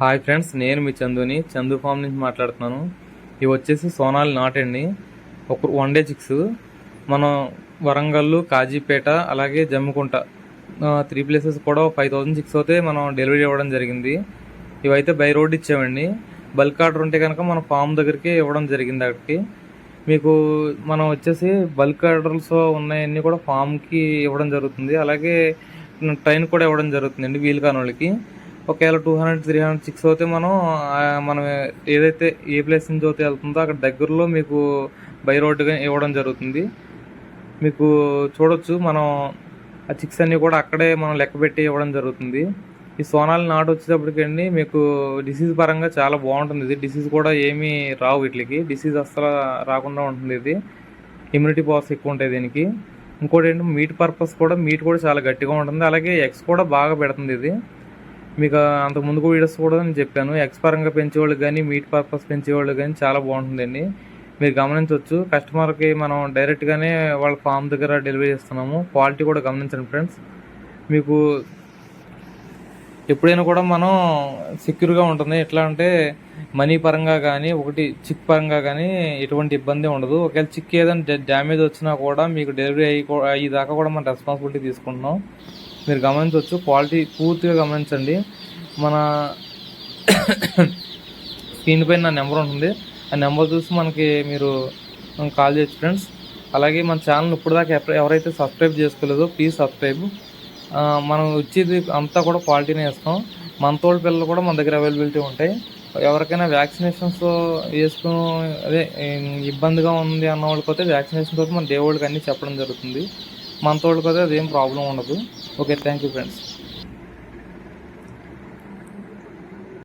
Hi friends నేను మీ చందుని Chandu form నుంచి మాట్లాడుతున్నాను. ఇవి వచ్చేసి సోనాలి నాటండి ఒక వన్ డే చిక్స్. మనం వరంగల్ కాజీపేట అలాగే జమ్మికుంట త్రీ ప్లేసెస్ కూడా ఫైవ్ థౌజండ్ సిక్స్ అయితే మనం డెలివరీ ఇవ్వడం జరిగింది. ఇవైతే బై రోడ్ ఇచ్చామండి. బల్క్ ఆర్డర్ ఉంటే కనుక మన ఫామ్ దగ్గరికి ఇవ్వడం జరిగింది అక్కడికి. మీకు మనం వచ్చేసి బల్క్ ఆర్డర్స్ ఉన్నాయన్నీ కూడా ఫామ్కి ఇవ్వడం జరుగుతుంది. అలాగే ట్రైన్ కూడా ఇవ్వడం జరుగుతుందండి వీలు కాని వాళ్ళకి. ఒకవేళ two hundred three hundred six అయితే మనం మనం ఏదైతే ఏ ప్లేస్ నుంచి అయితే వెళ్తుందో అక్కడ దగ్గరలో మీకు బై రోడ్డుగా ఇవ్వడం జరుగుతుంది. మీకు చూడొచ్చు మనం ఆ చిక్స్ అన్నీ కూడా అక్కడే మనం లెక్క పెట్టి ఇవ్వడం జరుగుతుంది. ఈ సోనాలు నాటు వచ్చేటప్పటికండి మీకు డిసీజ్ పరంగా చాలా బాగుంటుంది. ఇది డిసీజ్ కూడా ఏమీ రావు వీటికి. డిసీజ్ అస్సలు రాకుండా ఉంటుంది ఇది. ఇమ్యూనిటీ పవర్స్ ఎక్కువ ఉంటాయి దీనికి. ఇంకోటి ఏంటి మీట్ పర్పస్ కూడా మీట్ కూడా చాలా గట్టిగా ఉంటుంది. అలాగే ఎగ్స్ కూడా బాగా పెడుతుంది ఇది. మీకు అంత ముందుకు వీడియోస్ కూడా నేను చెప్పాను. ఎగ్స్ పరంగా పెంచేవాళ్ళకి కానీ మీట్ పర్పస్ పెంచేవాళ్ళు కానీ చాలా బాగుంటుందండి. మీరు గమనించవచ్చు కస్టమర్కి మనం డైరెక్ట్గానే వాళ్ళ ఫామ్ దగ్గర డెలివరీ చేస్తున్నాము. క్వాలిటీ కూడా గమనించండి ఫ్రెండ్స్ మీకు ఎప్పుడైనా కూడా మనం సెక్యూర్గా ఉంటుంది. ఎట్లా అంటే మనీ పరంగా కానీ ఒకటి చిక్ పరంగా కానీ ఎటువంటి ఇబ్బంది ఉండదు. ఒకవేళ చిక్ ఏదైనా డ్యామేజ్ వచ్చినా కూడా మీకు డెలివరీ అయ్యి అయ్యేదాకా కూడా మనం రెస్పాన్సిబిలిటీ తీసుకుంటున్నాం. మీరు గమనించవచ్చు క్వాలిటీ పూర్తిగా గమనించండి. మన స్క్రీన్ పైన నా నెంబర్ ఉంటుంది. ఆ నెంబర్ చూసి మనకి మీరు కాల్ చేయొచ్చు ఫ్రెండ్స్ అలాగే మన ఛానల్ ఇప్పటిదాకా ఎవరైతే సబ్స్క్రైబ్ చేసుకోలేదో ప్లీజ్ సబ్స్క్రైబ్ మనం వచ్చేది అంతా కూడా క్వాలిటీనే ఇస్తాం. మంతోళ్ళ పిల్లలు కూడా మన దగ్గర అవైలబిలిటీ ఉంటాయి. ఎవరికైనా వ్యాక్సినేషన్స్ వేసుకుని అదే ఇబ్బందిగా ఉంది అన్న వాళ్ళకి అయితే వ్యాక్సినేషన్ తోటి మన దేవుళ్ళకి అన్నీ చెప్పడం జరుగుతుంది. మంతోళ్ళకి కదా అదేం ప్రాబ్లం ఉండదు. Okay thank you friends